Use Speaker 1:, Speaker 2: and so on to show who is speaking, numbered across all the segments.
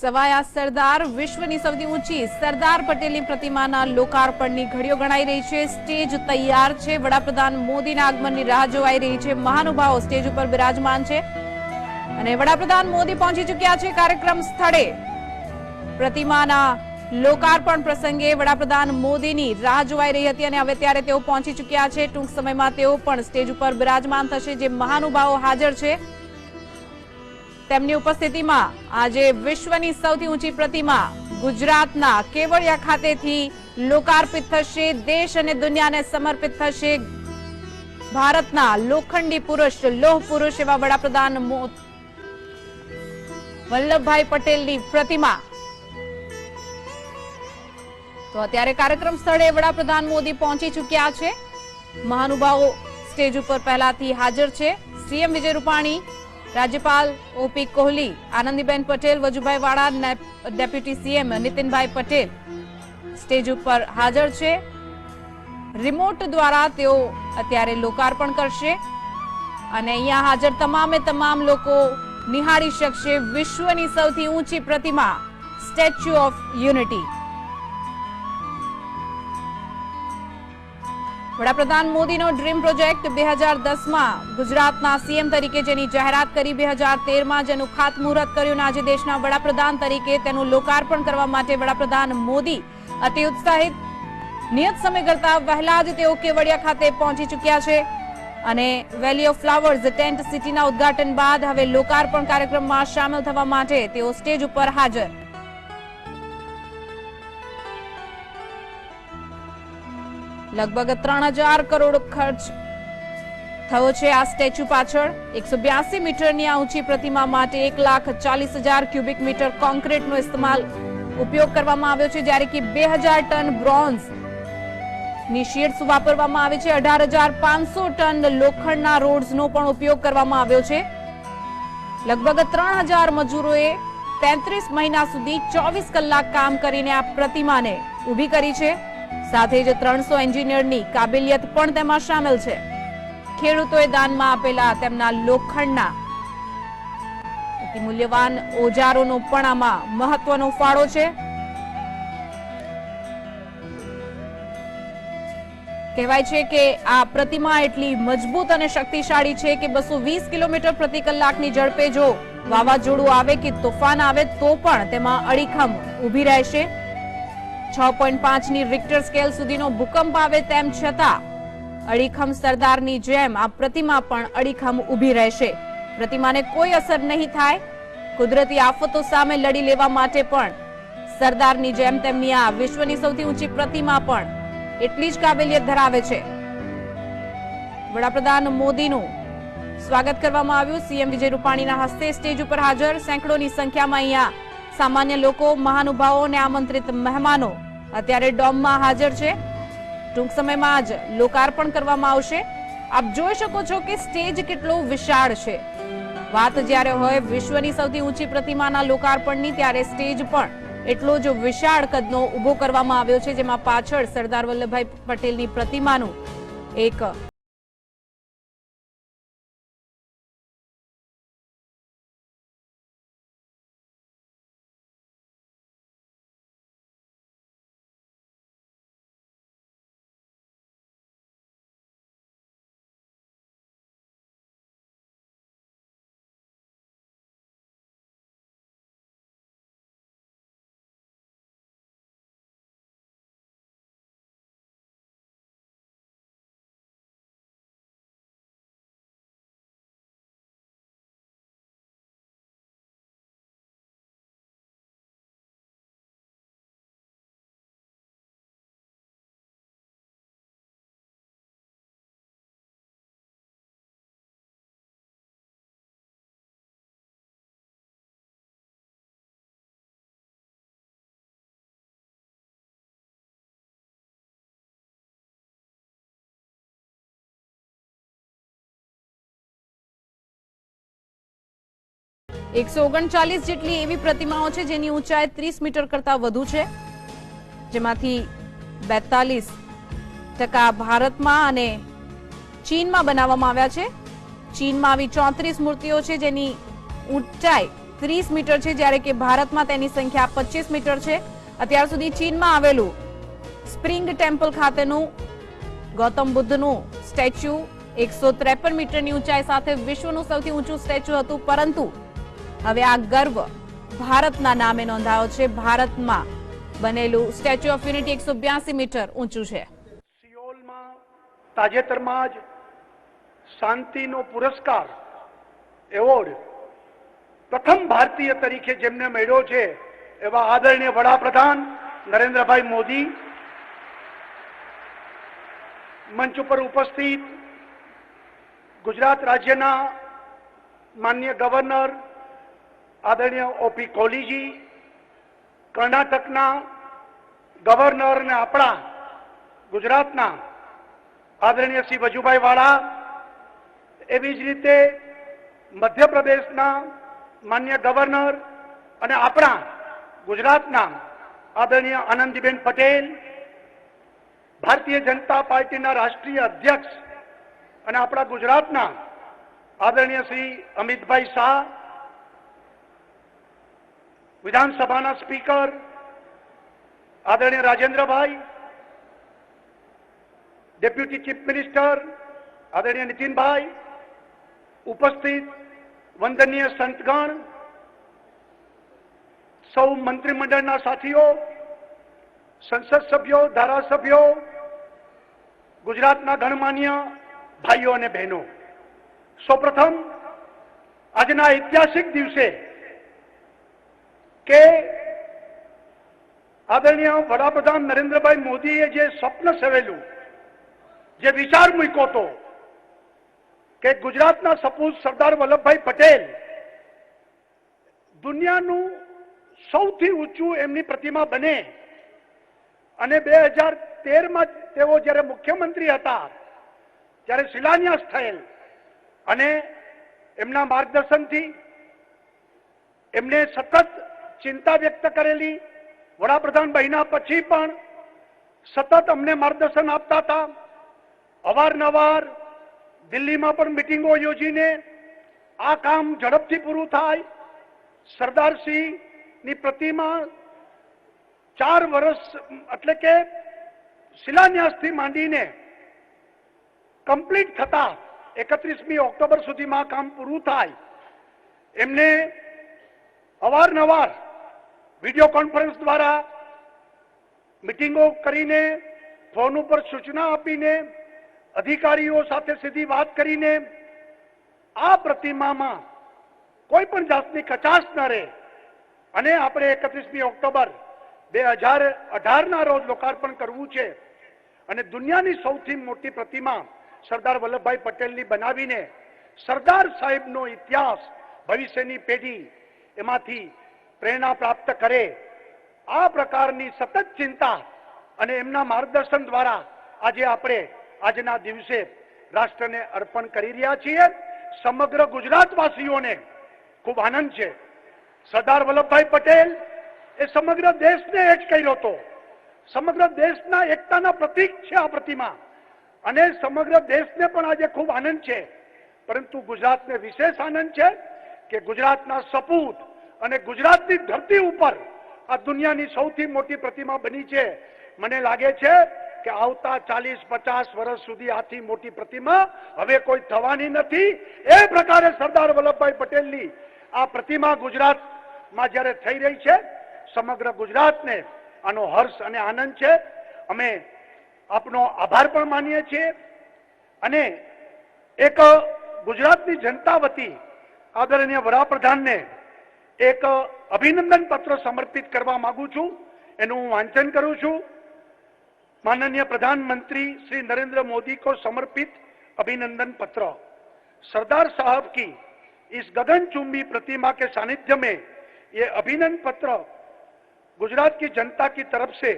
Speaker 1: સવાયા સરદાર, વિશ્વની સૌથી ઊંચી સરદાર પટેલની પ્રતિમાના લોકાર્પણની ઘડીઓ ગણાઈ રહી છે. સ્ટેજ તૈયાર છે. વડાપ્રધાન મોદીના આગમનની રાહ જોવાઈ રહી છે. મહાનુભાવો સ્ટેજ ઉપર બિરાજમાન છે. અને વડાપ્રધાન મોદી પહોંચી ચૂક્યા છે કાર્યક્રમ સ્થળે. પ્રતિમાના લોકાર્પણ પ્રસંગે વડાપ્રધાન મોદીની રાહ જોવાઈ રહી હતી અને હવે ત્યારે તેઓ પહોંચી ચૂક્યા છે. ટૂંક સમયમાં તેઓ પણ સ્ટેજ ઉપર બિરાજમાન થશે, જે મહાનુભાવો હાજર છે. તેમની ઉપસ્થિતિમાં આજે વિશ્વની સૌથી ઊંચી પ્રતિમા ગુજરાતના કેવડિયા ખાતેથી લોકાર્પિત થશે, દેશ અને દુનિયાને સમર્પિત થશે. ભારતના લોખંડી પુરુષ, લોહ પુરુષ એવા વડાપ્રધાન વલ્લભભાઈ પટેલની પ્રતિમા. તો અત્યારે કાર્યક્રમ સ્થળે વડાપ્રધાન મોદી પહોંચી ચૂક્યા છે. મહાનુભાવો સ્ટેજ ઉપર પહેલાથી હાજર છે. સીએમ વિજય રૂપાણી રાજ્યપાલ OP Kohli, Anandiben Patel, Vajubhai Vala deputy CM Nitinbhai Patel stage ઉપર હાજર છે. રિમોટ દ્વારા તેઓ અત્યારે લોકાર્પણ કરશે અને અહીંયા હાજર તમામે તમામ લોકો નિહાળી શકશે વિશ્વની સૌથી ઊંચી પ્રતિમા, સ્ટેચ્યુ ઓફ યુનિટી. વડાપ્રધાન મોદીનો ડ્રીમ પ્રોજેક્ટ બે હજાર દસમાં ગુજરાતના સીએમ તરીકે જેની જાહેરાત કરી બે હજાર તેરમાં જેનું ખાતમુહૂર્ત કર્યું આજે દેશના વડાપ્રધાન તરીકે તેનું લોકાર્પણ કરવા માટે વડાપ્રધાન મોદી અતિ ઉત્સાહિત. નિયત સમય કરતા વહેલા જ તેઓ કેવડિયા ખાતે પહોંચી ચૂક્યા છે અને વેલી ઓફ ફ્લાવર્સ ટેન્ટ સિટીના ઉદ્ઘાટન બાદ હવે લોકાર્પણ કાર્યક્રમમાં સામેલ થવા માટે તેઓ સ્ટેજ ઉપર હાજર. લગભગ ત્રણ હજાર કરોડ ખર્ચ થયો છે આ સ્ટેચ્યુ પાછળ. એકસો બ્યાસી મીટરની આ ઊંચી પ્રતિમા માટે એક લાખ ચાલીસ હજાર ક્યુબિક મીટર કોન્ક્રીટનો ઇસ્તેમાલ ઉપયોગ કરવામાં આવ્યો છે, જ્યારે કે બે હજાર ટન બ્રોન્ઝની શીટ્સ વાપરવામાં આવે છે. અઢાર હજાર પાંચસો ટન લોખંડના રોડ્સનો પણ ઉપયોગ કરવામાં આવ્યો છે. લગભગ ત્રણ હજાર મજૂરોએ તેત્રીસ મહિના સુધી ચોવીસ કલાક કામ કરીને આ પ્રતિમાને ઊભી કરી છે. સાથે જ ત્રણસો એન્જિનિયરની કાબેલિયત પણ તેમાં સામેલ છે. ખેડૂતોએ દાનમાં આપેલા તેમના લોખંડના મૂલ્યવાન ઓજારોનો પણ આમાં મહત્વનો ફાળો છે. કહેવાય છે કે આ પ્રતિમા એટલી મજબૂત અને શક્તિશાળી છે કે બસો વીસ કિલોમીટર પ્રતિ કલાકની ઝડપે જો વાવાઝોડું આવે કે તોફાન આવે તો પણ તેમાં અડીખમ ઊભી રહેશે. છ પોઈન્ટ પાંચની રિક્ટર સ્કેલ સુધીનો ભૂકંપ આવે તેમ છતાં, અડીખમ સરદારની જેમ આ પ્રતિમા પણ અડીખમ ઊભી રહેશે. પ્રતિમાને કોઈ અસર નહીં થાય. કુદરતી આફતો સામે લડી લેવા માટે પણ સરદારની જેમ તેમની આ વિશ્વની સૌથી ઊંચી પ્રતિમા પણ એટલી જ કાબેલિયત ધરાવે છે. વડાપ્રધાન મોદીનું સ્વાગત કરવામાં આવ્યું. સીએમ વિજય રૂપાણીના હસ્તે સ્ટેજ ઉપર હાજર. સેંકડોની સંખ્યામાં અહીંયા સામાન્ય લોકો, મહાનુભાવો અને આમંત્રિત મહેમાનો અત્યારે ડોમમાં હાજર છે. ટૂંક સમયમાં જ લોકાર્પણ કરવામાં આવશે. આપ જોઈ શકો છો કે સ્ટેજ કેટલો વિશાળ છે. વાત જ્યારે હોય વિશ્વની સૌથી ઊંચી પ્રતિમાના લોકાર્પણની, ત્યારે સ્ટેજ પણ એટલો જ વિશાળ કદનો ઊભો કરવામાં આવ્યો છે, જેમાં પાછળ સરદાર વલ્લભભાઈ પટેલની પ્રતિમાનું એક એકસો ઓગણચાલીસ જેટલી એવી પ્રતિમાઓ છે જેની ઊંચાઈ ત્રીસ મીટર કરતા વધુ છે. જેમાંથી બેતાલીસ ટકા ભારતમાં અને ચીનમાં બનાવવામાં આવ્યા છે. ચીનમાં આવી ચોત્રીસ મૂર્તિઓ છે જેની ઊંચાઈ ત્રીસ મીટર છે, જ્યારે કે ભારતમાં તેની સંખ્યા પચીસ મીટર છે. અત્યાર સુધી ચીનમાં આવેલું સ્પ્રિંગ ટેમ્પલ ખાતેનું ગૌતમ બુદ્ધનું સ્ટેચ્યુ એકસો ત્રેપન મીટરની ઊંચાઈ સાથે વિશ્વનું સૌથી ઊંચું સ્ટેચ્યુ હતું, પરંતુ હવે આ ગર્વ ભારતના નામે નોંધાયો છે. ભારતમાં બનેલું સ્ટેચ્યુ ઓફ યુનિટી એકસો બ્યાસી મીટર ઊંચું છે.
Speaker 2: સિયોલમાં તાજેતરમાં જ શાંતિનો પુરસ્કાર એવોર્ડ પ્રથમ ભારતીય તરીકે જેમને મળ્યો છે એવા આદરણીય વડાપ્રધાન નરેન્દ્રભાઈ મોદી મંચ ઉપર ઉપસ્થિત ગુજરાત રાજ્યના માન્ય ગવર્નર આદરણીય ઓપી કોહલીજી, કર્ણાટકના ગવર્નર ને આપણા ગુજરાતના આદરણીય શ્રી વજુભાઈ વાળા, એવી જ રીતે મધ્યપ્રદેશના માન્ય ગવર્નર અને આપણા ગુજરાતના આદરણીય આનંદીબેન પટેલ, ભારતીય જનતા પાર્ટીના રાષ્ટ્રીય અધ્યક્ષ અને આપણા ગુજરાતના આદરણીય શ્રી અમિતભાઈ શાહ વિધાનસભાના સ્પીકર આદરણીય રાજેન્દ્રભાઈ, ડેપ્યુટી ચીફ મિનિસ્ટર આદરણીય નીતિનભાઈ, ઉપસ્થિત વંદનીય સંતગણ, સૌ મંત્રીમંડળના સાથીઓ, સંસદ સભ્યો, ધારાસભ્યો, ગુજરાતના ગણમાન્ય ભાઈઓ અને બહેનો. સૌપ્રથમ, આજના ઐતિહાસિક દિવસે કે આદરણીય વડાપ્રધાન નરેન્દ્રભાઈ મોદીએ જે સ્વપ્ન સેવેલું જે વિચાર મૂક્યો હતો કે ગુજરાતના સપૂત સરદાર વલ્લભભાઈ પટેલ દુનિયાનું સૌથી ઊંચું એમની પ્રતિમા બને અને બે હજાર તેરમાં તેઓ જ્યારે મુખ્યમંત્રી હતા, ત્યારે શિલાન્યાસ થયેલ અને એમના માર્ગદર્શનથી એમને સતત ચિંતા વ્યક્ત કરેલી. વડાપ્રધાન બન્યા પછી પણ સતત અમને માર્ગદર્શન આપતા હતા. અવારનવાર દિલ્હીમાં પણ મિટિંગો યોજીને આ કામ ઝડપથી પૂરું થાય. સરદારસિંહની પ્રતિમા ચાર વર્ષ, એટલે કે શિલાન્યાસથી માંડીને કમ્પ્લીટ થતા એકત્રીસમી ઓક્ટોબર સુધીમાં કામ પૂરું થાય. એમને અવારનવાર વીડિયો કોન્ફરન્સ દ્વારા મિટિંગો કરીને, ફોન ઉપર સૂચના આપીને, અધિકારીઓ સાથે સીધી વાત કરીને, આ પ્રતિમામાં કોઈ પણ જાતની કચાશ ન રહે. અને આપણે એકત્રીસમી ઓક્ટોબર બે હજાર અઢારના રોજ લોકાર્પણ કરવું છે. અને દુનિયાની સૌથી મોટી પ્રતિમા સરદાર વલ્લભભાઈ પટેલની બનાવીને, સરદાર સાહેબનો ઇતિહાસ ભવિષ્યની પેઢી એમાંથી પ્રેરણા પ્રાપ્ત કરે. આ પ્રકારની સતત ચિંતા અને એમના માર્ગદર્શન દ્વારા આજે આપણે આજના દિવસે રાષ્ટ્રને અર્પણ કરી રહ્યા છીએ. સમગ્ર ગુજરાતવાસીઓને ખૂબ આનંદ છે. સરદાર વલ્લભભાઈ પટેલ એ સમગ્ર દેશને એક કર્યો હતો. સમગ્ર દેશના એકતાના પ્રતીક છે આ પ્રતિમા. અને સમગ્ર દેશને પણ આજે ખૂબ આનંદ છે. પરંતુ ગુજરાતને વિશેષ આનંદ છે કે ગુજરાતના સપૂત અને ગુજરાતની ધરતી ઉપર આ દુનિયાની સૌથી મોટી પ્રતિમા બની છે. મને લાગે છે કે આવતા ચાલીસ, પચાસ વર્ષ સુધી આથી મોટી પ્રતિમા હવે કોઈ થવાની નથી. એ પ્રકારે સરદાર વલ્લભભાઈ પટેલની આ પ્રતિમા ગુજરાતમાં જ્યારે થઈ રહી છે, સમગ્ર ગુજરાતને આનો હર્ષ અને આનંદ છે. અમે આપનો આભાર પણ માનીએ છીએ. અને એક ગુજરાતની જનતા વતી આદરણીય વડાપ્રધાનને એક અભિનંદન પત્ર સમર્પિત કરવા માંગુ છું એનું હું વાંચન કરું છું माननीय प्रधानमंत्री श्री नरेंद्र मोदी को समर्पित अभिनंदन पत्र सरदार साहब की इस गगनचुंबी प्रतिमा के सानिध्य में ये अभिनंदन पत्र गुजरात की जनता की तरफ से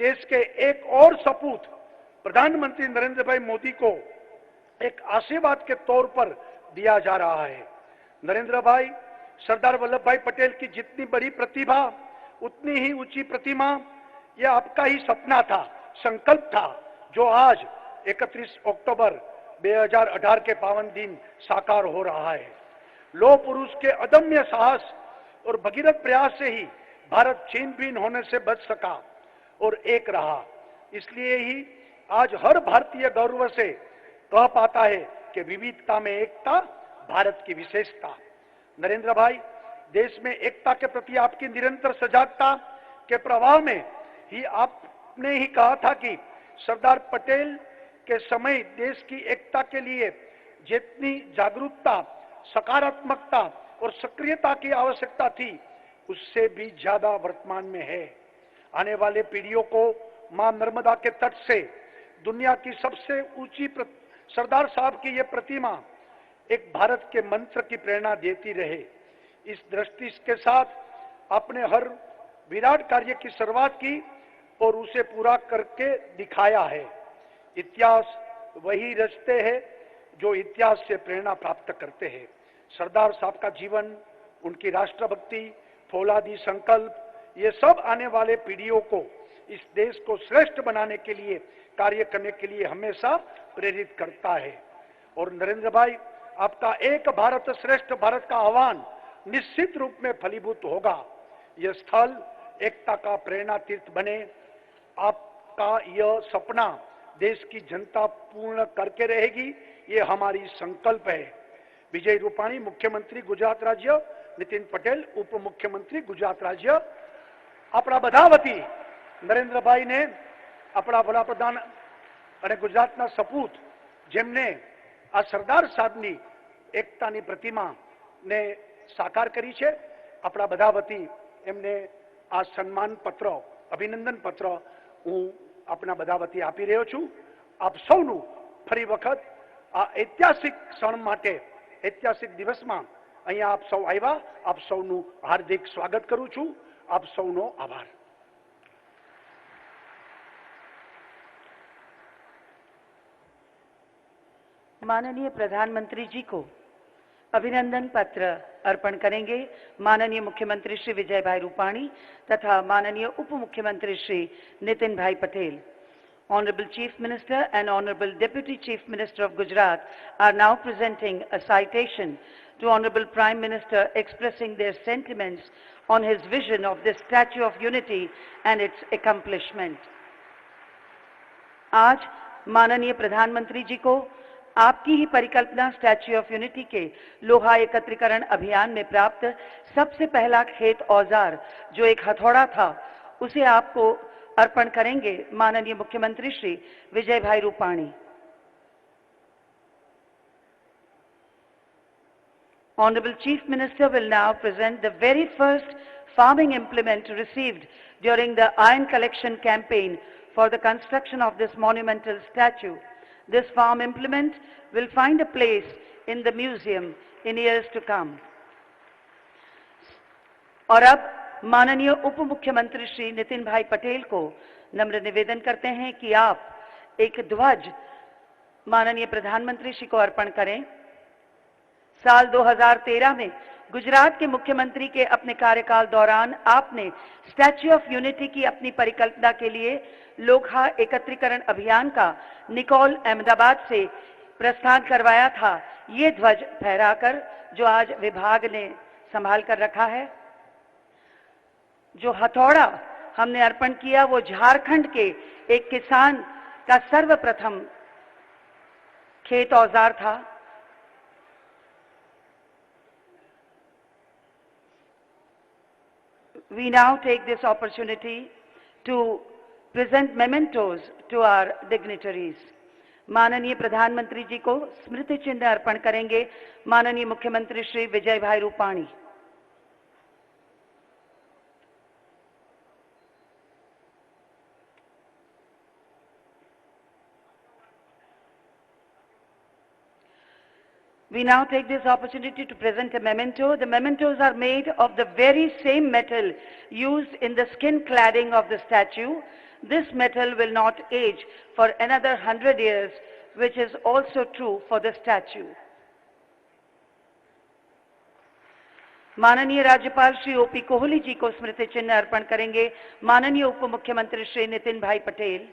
Speaker 2: देश के एक और सपूत प्रधानमंत्री नरेंद्र भाई मोदी को एक आशीर्वाद के तौर पर दिया जा रहा है नरेंद्र भाई सरदार वल्लभ भाई पटेल की जितनी बड़ी प्रतिभा, उतनी ही ऊँची प्रतिमा, यह आपका ही सपना था, संकल्प था, जो आज 31 अक्टूबर 2018 के पावन दिन साकार हो रहा है। लोह पुरुष के अदम्य साहस और भगीरथ प्रयास से ही भारत छीन बीन होने से बच सका और एक रहा। इसलिए ही आज हर भारतीय गौरव से कह पाता है कि विविधता में एकता, भारत की विशेषता। नरेंद्र भाई देश में एकता के प्रति आपकी निरंतर सजागता के प्रभाव में ही आपने ही कहा था कि सरदार पटेल के समय देश की एकता के लिए जितनी जागरूकता, सकारात्मकता और सक्रियता की आवश्यकता थी, उससे भी ज़्यादा वर्तमान में है। आने वाले पीढ़ियों को माँ नर्मदा के तट से दुनिया की सबसे ऊँची सरदार साहब की यह प्रतिमा एक भारत के मंत्र की प्रेरणा देती रहे। इस दृष्टि के साथ आपने हर विराट कार्य की शुरुआत की और उसे पूरा करके दिखाया है। इतिहास वही रचते हैं जो इतिहास से प्रेरणा प्राप्त करते हैं। सरदार साहब का जीवन, उनकी राष्ट्रभक्ति, फौलादी संकल्प, ये सब आने वाले पीढ़ियों को, इस देश को श्रेष्ठ बनाने के लिए, कार्य करने के लिए हमेशा प्रेरित करता है। और नरेंद्र भाई आपका एक भारत श्रेष्ठ भारत का आह्वान निश्चित रूप में फलीभूत होगा यह स्थल एकता का प्रेरणा तीर्थ बने आपका यह सपना देश की जनता पूर्ण करके रहेगी ये हमारी संकल्प है विजय रूपाणी मुख्यमंत्री गुजरात राज्य નીતિન પટેલ ઉપમુખ્યમંત્રી ગુજરાત રાજ્ય આપણા બધા વતી નરેન્દ્રભાઈને આપણા વડાપ્રધાન અને ગુજરાતના સપૂત જેમને આ સરદાર સાહેબની એકતાની પ્રતિમાને સાકાર કરી છે. આપણા બધા વતી એમને આ સન્માન પત્ર અભિનંદન પત્ર હું આપણા બધા વતી આપી રહ્યો છું. આપ સૌનું ફરી વખત આ ઐતિહાસિક ક્ષણ માટે, ઐતિહાસિક દિવસમાં અહીંયા આપ સૌ આવ્યા. આપ સૌનું હાર્દિક સ્વાગત કરું છું. આપ સૌનો આભાર.
Speaker 3: माननीय प्रधानमंत्री जी को अभिनंदन पत्र अर्पण करेंगे। माननीय मुख्यमंत्री श्री विजय भाई रूपाणी तथा माननीय उप मुख्यमंत्री Shri Nitin bhai Patel. Honourable chief minister and honourable deputy chief minister of Gujarat are now presenting a citation to honourable prime minister expressing their sentiments on his vision of the statue of unity and its accomplishment आज माननीय प्रधानमंत्री जी को आपकी ही परिकल्पना statue of unity के लोहा एकत्रीकरण अभियान में प्राप्त सबसे पहला खेत औज़ार जो एक हथौड़ा था उसे आपको अर्पण करेंगे माननीय मुख्यमंत्री श्री विजय भाई Rupani Honorable Chief Minister will now present the very first farming implement received during the iron collection campaign for the construction of this monumental statue. This farm implement will find a place in the museum in years to come. और अब माननीय उप मुख्यमंत्री श्री नितिन भाई पटेल को नम्र निवेदन करते हैं कि आप एक ध्वज माननीय प्रधानमंत्री श्री को अर्पण करें साल 2013 में गुजरात के मुख्यमंत्री के अपने कार्यकाल दौरान आपने स्टैच्यू ऑफ़ यूनिटी की अपनी परिकल्पना के लिए लोहा एकत्रीकरण अभियान का निकोल अहमदाबाद से प्रस्थान करवाया था। ये ध्वज फहराकर जो आज विभाग ने संभाल कर रखा है, जो हथौड़ा हमने अर्पण किया, वो झारखंड के एक किसान का सर्वप्रथम खेत औज़ार था। We now take this opportunity to present mementos to our dignitaries. माननीय प्रधानमंत्री जी को स्मृति चिन्ह अर्पण करेंगे माननीय मुख्यमंत्री श्री विजय भाई Rupani We now take this opportunity to present a memento. The mementos are made of the very same metal used in the skin cladding of the statue. This metal will not age for another hundred years, which is also true for the statue. माननीय राज्यपाल Shri OP Kohli ji को स्मृति चिन्ह अर्पण करेंगे माननीय उप मुख्यमंत्री श्री नितिन भाई पटेल